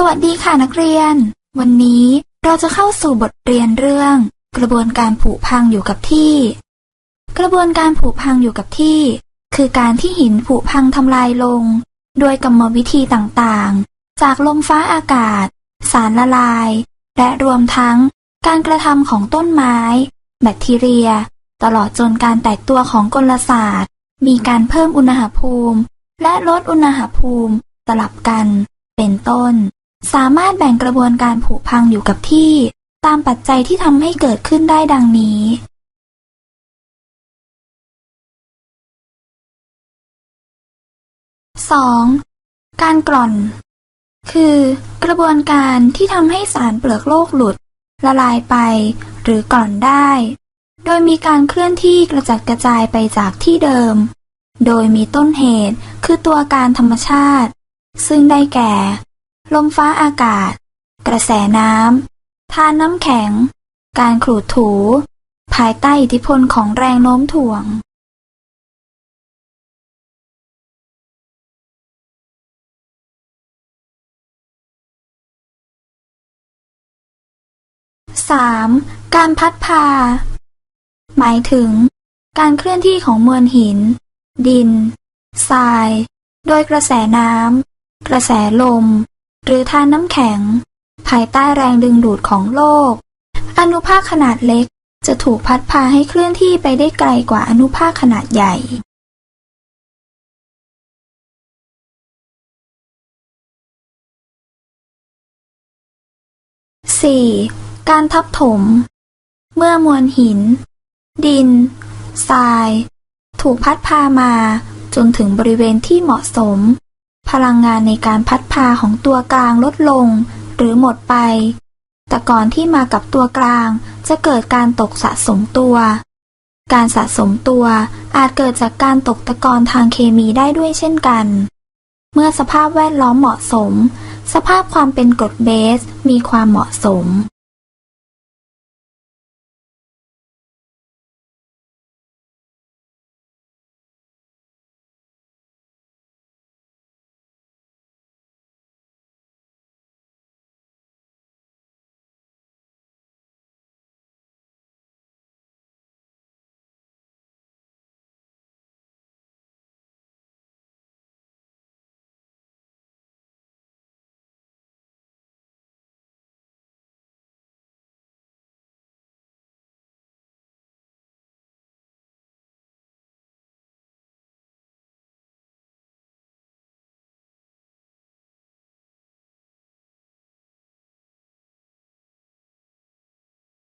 สวัสดีค่ะนักเรียน วันนี้เราจะเข้าสู่บทเรียนเรื่อง กระบวนการผุพังอยู่กับที่ กระบวนการผุพังอยู่กับที่ คือการที่หินผุพังทำลายลง โดยกรรมวิธีต่างๆ จากลมฟ้าอากาศ สารละลาย และรวมทั้งการกระทำของต้นไม้ แบคทีเรีย ตลอดจนการแตกตัวของกลศาสตร์ มีการเพิ่มอุณหภูมิ และลดอุณหภูมิสลับกัน เป็นต้น สามารถแบ่งกระบวนการผุพังอยู่กับที่ ตามปัจจัยที่ทำให้เกิดขึ้นได้ดังนี้ 2. การกร่อน คือกระบวนการที่ทำให้สารเปลือกโลกหลุด ละลายไป หรือกร่อนได้ โดยมีการเคลื่อนที่กระจัดกระจายไปจากที่เดิม โดยมีต้นเหตุคือตัวการธรรมชาติ ซึ่งได้แก่ ลมฟ้าอากาศ กระแสน้ำทานน้ำแข็ง การขูดถู ภายใต้อิทธิพลของแรงโน้มถ่วง 3. การพัดพา หมายถึง การเคลื่อนที่ของมวลหิน ดิน ทราย โดยกระแสน้ำ กระแสลม หรือทานน้ำแข็ง ภายใต้แรงดึงดูดของโลก อนุภาคขนาดเล็กจะถูกพัดพาให้เคลื่อนที่ไปได้ไกลกว่าอนุภาคขนาดใหญ่ 4. การทับถม เมื่อมวลหิน ดิน ทราย ถูกพัดพามาจนถึงบริเวณที่เหมาะสม พลังงานในการพัดพาของตัวกลางลดลง หรือหมดไป แต่ก่อนที่มากับตัวกลางจะเกิดการตกสะสมตัว การสะสมตัวอาจเกิดจากการตกตะกอนทางเคมีได้ด้วยเช่นกัน เมื่อสภาพแวดล้อมเหมาะสม สภาพความเป็นกรดเบสมีความเหมาะสม